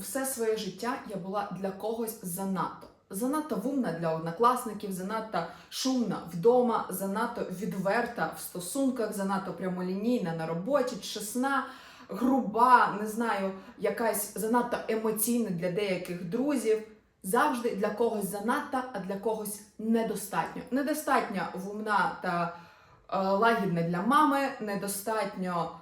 Все своє життя я була для когось занадто. Занадто вумна для однокласників, занадто шумна вдома, занадто відверта в стосунках, занадто прямолінійна на роботі, чесна, груба, не знаю, якась занадто емоційна для деяких друзів. Завжди для когось занадто, а для когось недостатньо. Недостатньо вумна та е, лагідна для мами, недостатньо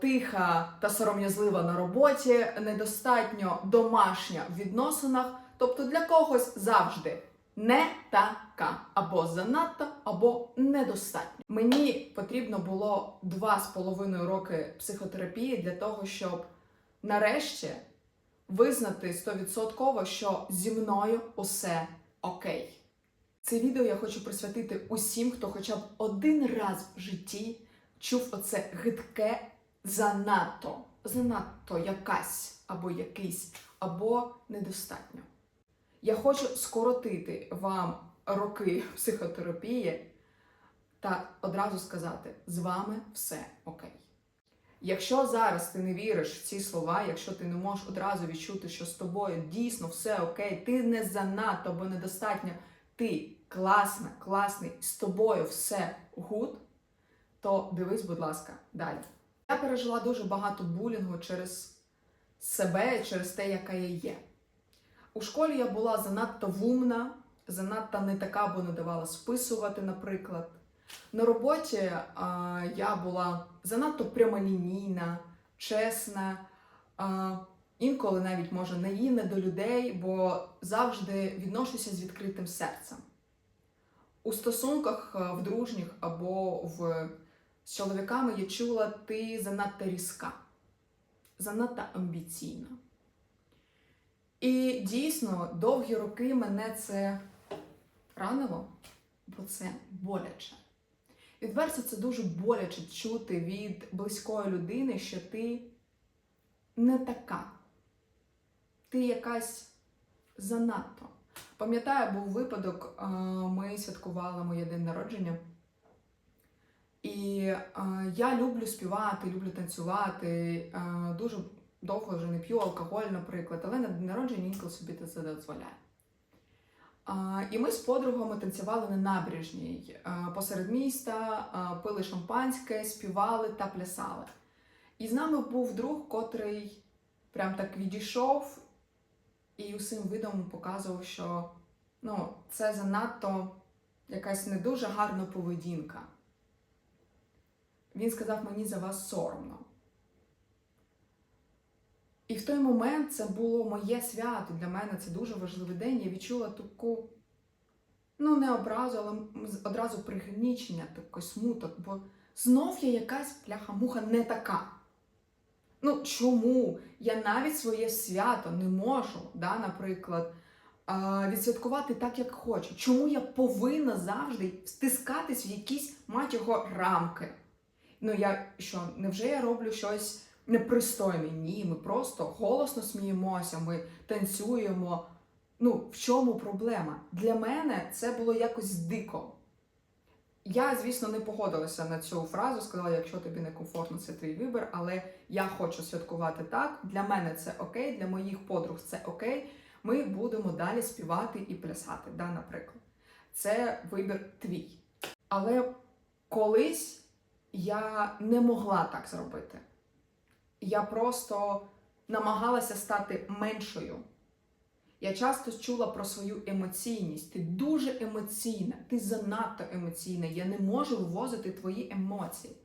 тиха та сором'язлива на роботі, недостатньо домашня в відносинах. Тобто для когось завжди не така, або занадто, або недостатньо. Мені потрібно було два з половиною роки психотерапії для того, щоб нарешті визнати стовідсотково, що зі мною усе окей. Це відео я хочу присвятити усім, хто хоча б один раз в житті чув оце гидке занадто, занадто якась або якийсь, або недостатньо. Я хочу скоротити вам роки психотерапії та одразу сказати: з вами все окей. Якщо зараз ти не віриш в ці слова, якщо ти не можеш одразу відчути, що з тобою дійсно все окей, ти не занадто або недостатньо, ти класна, класний, з тобою все гуд, то дивись, будь ласка, далі. Я пережила дуже багато булінгу через себе, через те, яка я є. У школі я була занадто вумна, занадто не така, бо не давала списувати, наприклад. На роботі а, я була занадто прямолінійна, чесна, а, інколи навіть може наївна до людей, бо завжди відношуся з відкритим серцем. У стосунках в дружніх або в, з чоловіками я чула, ти занадто різка, занадто амбіційна. І дійсно, довгі роки мене це ранило, бо це боляче. Відверто це дуже боляче чути від близької людини, що ти не така. Ти якась занадто. Пам'ятаю, був випадок, ми святкували моє день народження. І а, я люблю співати, люблю танцювати. а, Дуже довго вже не п'ю алкоголь, наприклад, але на народження інколи собі це дозволяє. А, і ми з подругами танцювали на набережній а, посеред міста, а, пили шампанське, співали та плясали. І з нами був друг, котрий прям так відійшов і усім видом показував, що ну, це занадто якась не дуже гарна поведінка. Він сказав мені за вас соромно. І в той момент це було моє свято. Для мене це дуже важливий день. Я відчула таку, ну, не образу, але одразу пригнічення, такий смуток, бо знов я якась пляха-муха не така. Ну, чому? Я навіть своє свято не можу, да, наприклад, відсвяткувати так, як хочу. Чому я повинна завжди стискатись в якісь мать його рамки? Ну, я що, невже я роблю щось непристойне? Ні, ми просто голосно сміємося, ми танцюємо. Ну, в чому проблема? Для мене це було якось дико. Я, звісно, не погодилася на цю фразу, сказала, якщо тобі не комфортно, це твій вибір, але я хочу святкувати так. Для мене це окей, для моїх подруг це окей. Ми будемо далі співати і плясати, да, наприклад. Це вибір твій. Але колись я не могла так зробити. Я просто намагалася стати меншою. Я часто чула про свою емоційність. Ти дуже емоційна, ти занадто емоційна. Я не можу вивозити твої емоції.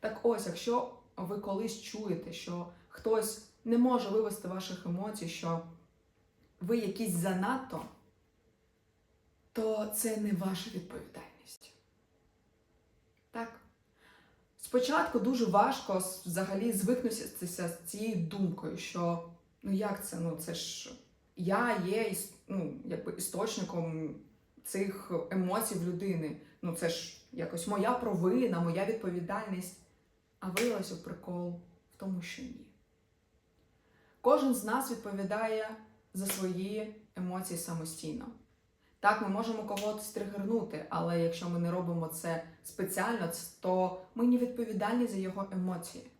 Так ось, якщо ви колись чуєте, що хтось не може вивести ваших емоцій, що ви якісь занадто, то це не ваша відповідальність. Так? Спочатку дуже важко взагалі звикнутися з цією думкою, що ну як це? Ну це ж я є ну, якби істочником цих емоцій в людини. Ну це ж якось моя провина, моя відповідальність. А виявилося прикол в тому, що ні. Кожен з нас відповідає за свої емоції самостійно. Так, ми можемо когось тригернути, але якщо ми не робимо це спеціально, то ми не відповідальні за його емоції.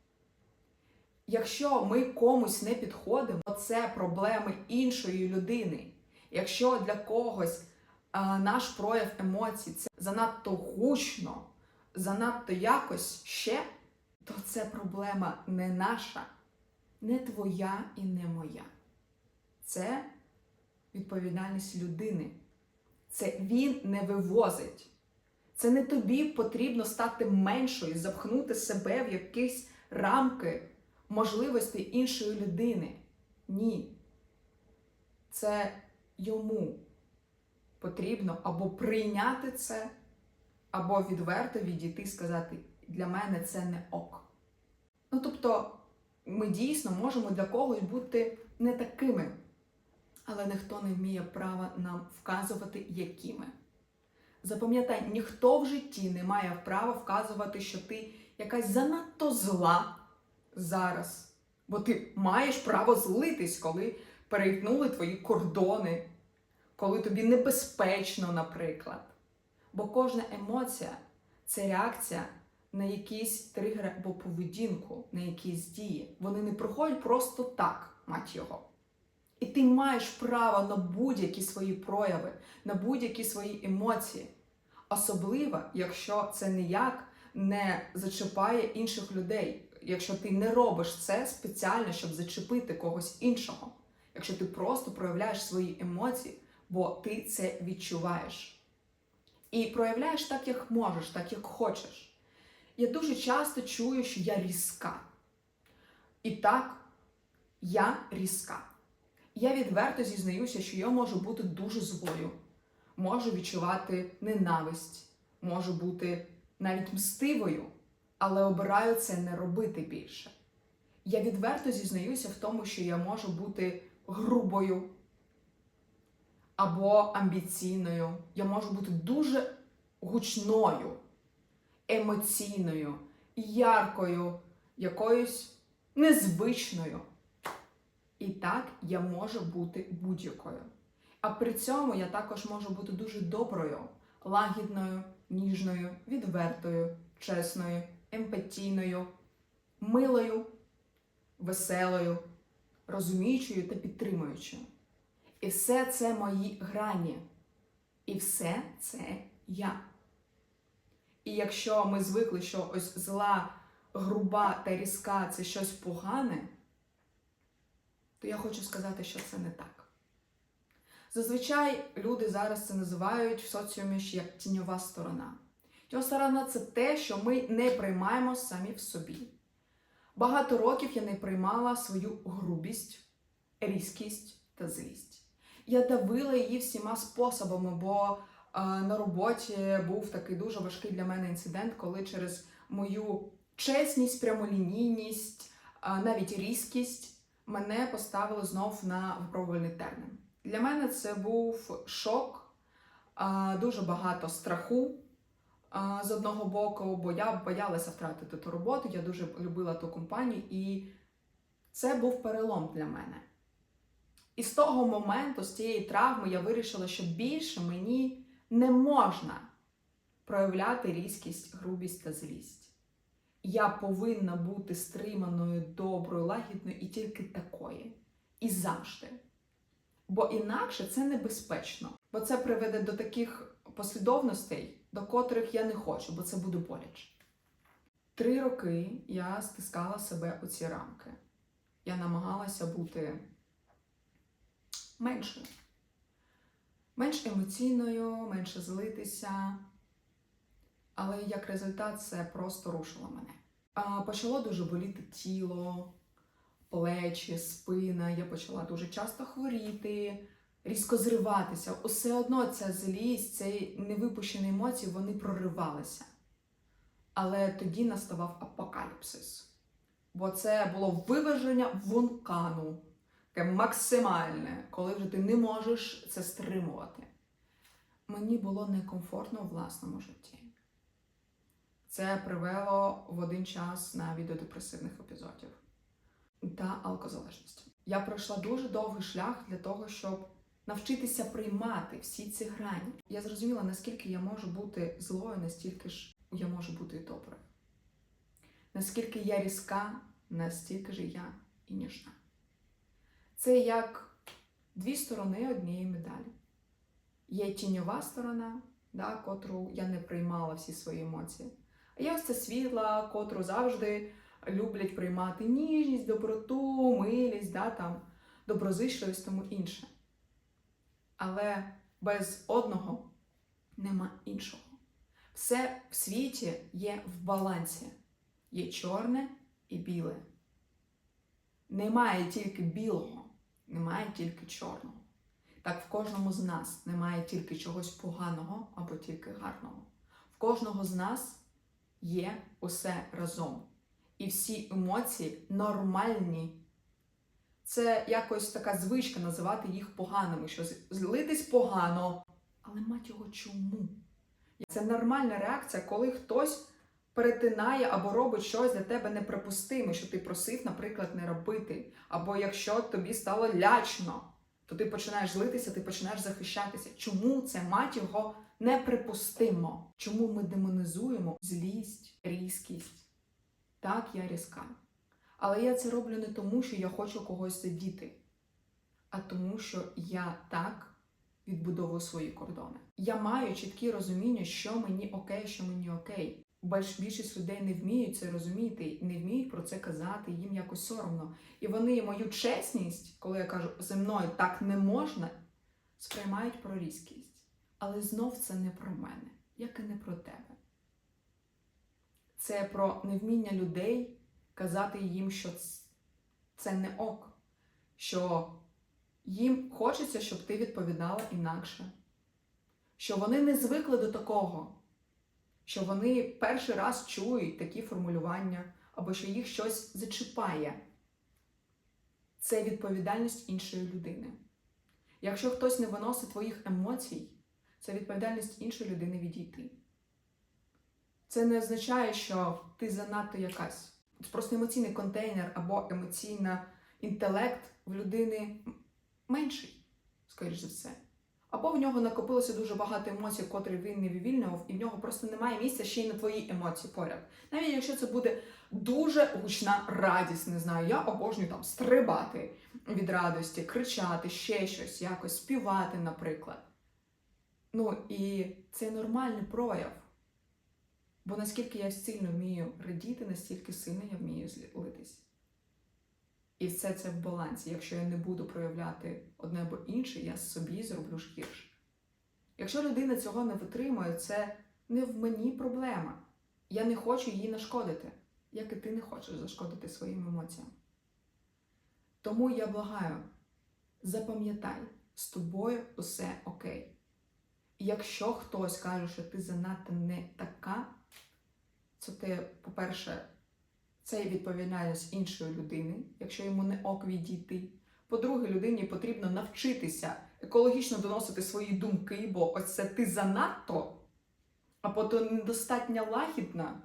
Якщо ми комусь не підходимо, то це проблеми іншої людини. Якщо для когось а, наш прояв емоцій це занадто гучно, занадто якось ще, то це проблема не наша, не твоя і не моя. Це відповідальність людини. Це він не вивозить. Це не тобі потрібно стати меншою, запхнути себе в якісь рамки можливостей іншої людини. Ні. Це йому потрібно або прийняти це, або відверто відійти і сказати: для мене це не ок. Ну тобто, ми дійсно можемо для когось бути не такими, але ніхто не вміє права нам вказувати, якими. Запам'ятай, ніхто в житті не має права вказувати, що ти якась занадто зла зараз. Бо ти маєш право злитись, коли перетнули твої кордони, коли тобі небезпечно, наприклад. Бо кожна емоція це реакція на якісь тригери або поведінку, на якісь дії. Вони не проходять просто так, мать його. І ти маєш право на будь-які свої прояви, на будь-які свої емоції. Особливо, якщо це ніяк не зачіпає інших людей, якщо ти не робиш це спеціально, щоб зачепити когось іншого, якщо ти просто проявляєш свої емоції, бо ти це відчуваєш. І проявляєш так, як можеш, так, як хочеш. Я дуже часто чую, що я різка. І так, я різка. Я відверто зізнаюся, що я можу бути дуже злою, можу відчувати ненависть, можу бути навіть мстивою, але обираю це не робити більше. Я відверто зізнаюся в тому, що я можу бути грубою або амбіційною. Я можу бути дуже гучною, емоційною, яркою, якоюсь незвичною. І так я можу бути будь-якою. А при цьому я також можу бути дуже доброю, лагідною, ніжною, відвертою, чесною, емпатійною, милою, веселою, розуміючою та підтримуючою. І все це мої грані. І все це я. І якщо ми звикли, що ось зла, груба та різка це щось погане, то я хочу сказати, що це не так. Зазвичай люди зараз це називають в соціумі як тіньова сторона. Тіньова сторона це те, що ми не приймаємо самі в собі. Багато років я не приймала свою грубість, різкість та злість. Я давила її всіма способами, бо е, на роботі був такий дуже важкий для мене інцидент, коли через мою чесність, прямолінійність, е, навіть різкість мене поставили знов на випробувальний термін. Для мене це був шок, дуже багато страху з одного боку, бо я боялася втратити ту роботу, я дуже любила ту компанію, і це був перелом для мене. І з того моменту, з цієї травми, я вирішила, що більше мені не можна проявляти різкість, грубість та злість. Я повинна бути стриманою, доброю, лагідною і тільки такої. І завжди. Бо інакше це небезпечно. Бо це приведе до таких послідовностей, до котрих я не хочу, бо це буде боляче. Три роки я стискала себе у ці рамки. Я намагалася бути меншою. Менш емоційною, менше злитися. Але як результат це просто рушило мене. Почало дуже боліти тіло, плечі, спина. Я почала дуже часто хворіти, різко зриватися. Усе одно ця злість, ці невипущені емоції, вони проривалися. Але тоді наставав апокаліпсис. Бо це було виваження вулкану, таке максимальне, коли вже ти не можеш це стримувати. Мені було некомфортно у власному житті. Це привело в один час навіть до депресивних епізодів та алкозалежності. Я пройшла дуже довгий шлях для того, щоб навчитися приймати всі ці грані. Я зрозуміла, наскільки я можу бути злою, настільки ж я можу бути і доброю. Наскільки я різка, настільки ж я і ніжна. Це як дві сторони однієї медалі. Є тіньова сторона, да, котру я не приймала всі свої емоції. Є ось ця світла, котру завжди люблять приймати ніжність, доброту, милість, да, там, доброзичливість, тому інше. Але без одного нема іншого. Все в світі є в балансі. Є чорне і біле. Немає тільки білого, немає тільки чорного. Так в кожному з нас немає тільки чогось поганого або тільки гарного. В кожного з нас є усе разом. І всі емоції нормальні. Це якось така звичка називати їх поганими, що злитись погано. Але мать його чому? Це нормальна реакція, коли хтось перетинає або робить щось для тебе неприпустиме, що ти просив, наприклад, не робити. Або якщо тобі стало лячно, то ти починаєш злитися, ти починаєш захищатися. Чому це мать його неприпустимо? Чому ми демонізуємо злість, різкість? Так, я різка. Але я це роблю не тому, що я хочу когось задіти, а тому, що я так відбудовую свої кордони. Я маю чіткі розуміння, що мені окей, що мені окей. Більш більшість людей не вміють це розуміти, не вміють про це казати, їм якось соромно. І вони мою чесність, коли я кажу зі мною так не можна, сприймають про різкість. Але знов це не про мене, як і не про тебе. Це про невміння людей казати їм, що це не ок, що їм хочеться, щоб ти відповідала інакше, що вони не звикли до такого, що вони перший раз чують такі формулювання, або що їх щось зачіпає. Це відповідальність іншої людини. Якщо хтось не виносить твоїх емоцій, це відповідальність іншої людини відійти. Це не означає, що ти занадто якась. Це просто емоційний контейнер або емоційний інтелект в людини менший, скоріш за все. Або в нього накопилося дуже багато емоцій, котрі він не вивільнював, і в нього просто немає місця ще й на твої емоції поряд. Навіть якщо це буде дуже гучна радість, не знаю, я обожнюю там стрибати від радості, кричати, ще щось, якось співати, наприклад. Ну і це нормальний прояв. Бо наскільки я сильно вмію радіти, настільки сильно я вмію злитись. І все це в балансі. Якщо я не буду проявляти одне або інше, я собі зроблю ж гірше. Якщо людина цього не витримує, це не в мені проблема. Я не хочу їй нашкодити, як і ти не хочеш зашкодити своїм емоціям. Тому я благаю, запам'ятай, з тобою усе окей. І якщо хтось каже, що ти занадто не така, це ти, по-перше, це є відповідальність іншої людини, якщо йому не ок відійти. По-друге, людині потрібно навчитися екологічно доносити свої думки, бо ось це ти занадто, або то недостатньо лагідна.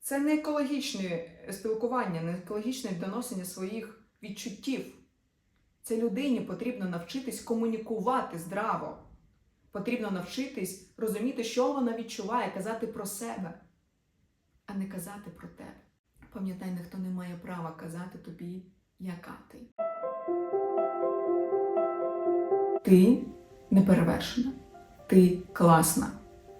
Це не екологічне спілкування, не екологічне доносення своїх відчуттів. Це людині потрібно навчитись комунікувати здраво. Потрібно навчитись розуміти, що вона відчуває, казати про себе, а не казати про тебе. Пам'ятай, ніхто не має права казати тобі, яка ти. Ти неперевершена. Ти класна.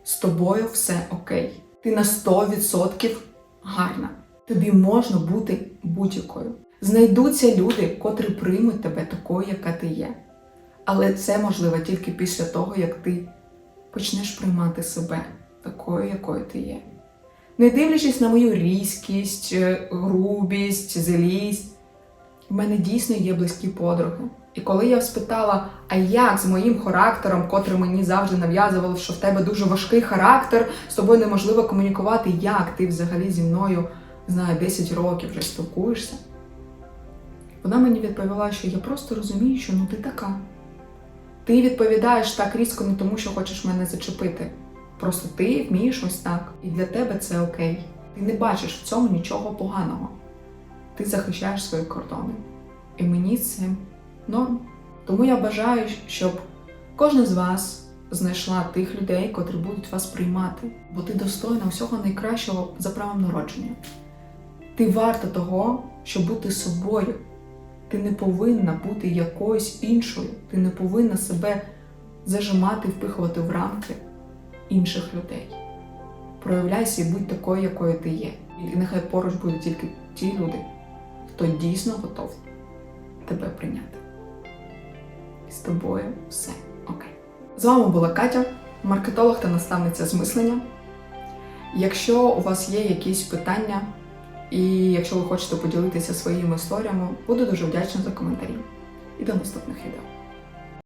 З тобою все окей. Ти на 100% гарна. Тобі можна бути будь-якою. Знайдуться люди, котрі приймуть тебе такою, яка ти є. Але це можливо тільки після того, як ти почнеш приймати себе такою, якою ти є. Не дивлячись на мою різкість, е, грубість, злість, в мене дійсно є близькі подруги. І коли я спитала, а як з моїм характером, котрий мені завжди нав'язували, що в тебе дуже важкий характер, з тобою неможливо комунікувати, як ти взагалі зі мною, знаю, 10 років вже спілкуєшся, вона мені відповіла, що я просто розумію, що ну ти така. Ти відповідаєш так різко не тому, що хочеш мене зачепити. Просто ти вмієш ось так, і для тебе це окей. Ти не бачиш в цьому нічого поганого. Ти захищаєш свої кордони. І мені цим норм. Тому я бажаю, щоб кожна з вас знайшла тих людей, котрі будуть вас приймати, бо ти достойна всього найкращого за правом народження. Ти варта того, щоб бути собою. Ти не повинна бути якоюсь іншою. Ти не повинна себе зажимати, впихувати в рамки інших людей. Проявляйся і будь такою, якою ти є. І нехай поруч будуть тільки ті люди, хто дійсно готов тебе прийняти. І з тобою все окей. З вами була Катя, маркетолог та наставниця з мислення. Якщо у вас є якісь питання, і якщо ви хочете поділитися своїми історіями, буду дуже вдячна за коментарі. І до наступних відео.